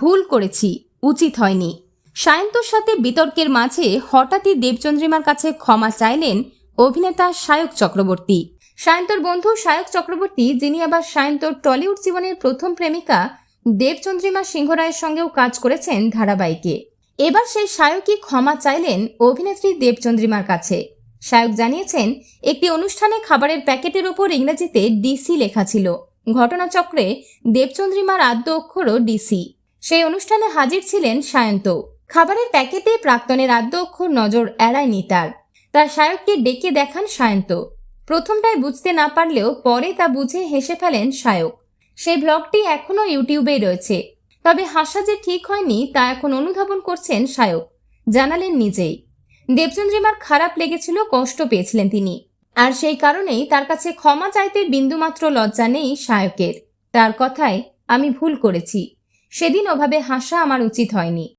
ভুল করেছি, উচিত হয়নি। সায়ন্তর সাথে বিতর্কের মাঝে হঠাৎই দেবচন্দ্রিমার কাছে ক্ষমা চাইলেন অভিনেতা সায়ক চক্রবর্তী। সায়ন্তর বন্ধু সায়ক চক্রবর্তী, যিনি আবার সায়ন্তর টলিউড জীবনের প্রথম প্রেমিকা, দেবচন্দ্রিমা সিংহরায়ের সঙ্গেও কাজ করেছেন ধারাবাহিকে। এবার সেই সায়কই ক্ষমা চাইলেন অভিনেত্রী দেবচন্দ্রিমার কাছে। সায়ক জানিয়েছেন, একটি অনুষ্ঠানে খাবারের প্যাকেটের ওপর ইংরেজিতে ডিসি লেখা ছিল। ঘটনাচক্রে দেবচন্দ্রিমার আদ্য অক্ষরও ডিসি। সেই অনুষ্ঠানে হাজির ছিলেন সায়ন্ত। খাবারের প্যাকেটে প্রাক্তনের আদ্য অক্ষর নজর এড়ায়নি তার। তার সায়ককে ডেকে দেখান সায়ন্ত। প্রথমটায় বুঝতে না পারলেও পরে তা বুঝে হেসে ফেলেন সায়ক। সেই ব্লগটি এখনও ইউটিউবেই রয়েছে। তবে হাসা যে ঠিক হয়নি তা এখন অনুধাবন করছেন সায়ক। জানালেন নিজেই। দেবচন্দ্রিমার খারাপ লেগেছিল, কষ্ট পেয়েছিলেন তিনি। আর সেই কারণেই তার কাছে ক্ষমা চাইতে বিন্দুমাত্র লজ্জা নেই সায়কের। তার কথায়, আমি ভুল করেছি। সেদিন ওভাবে হাসা আমার উচিত হয়নি।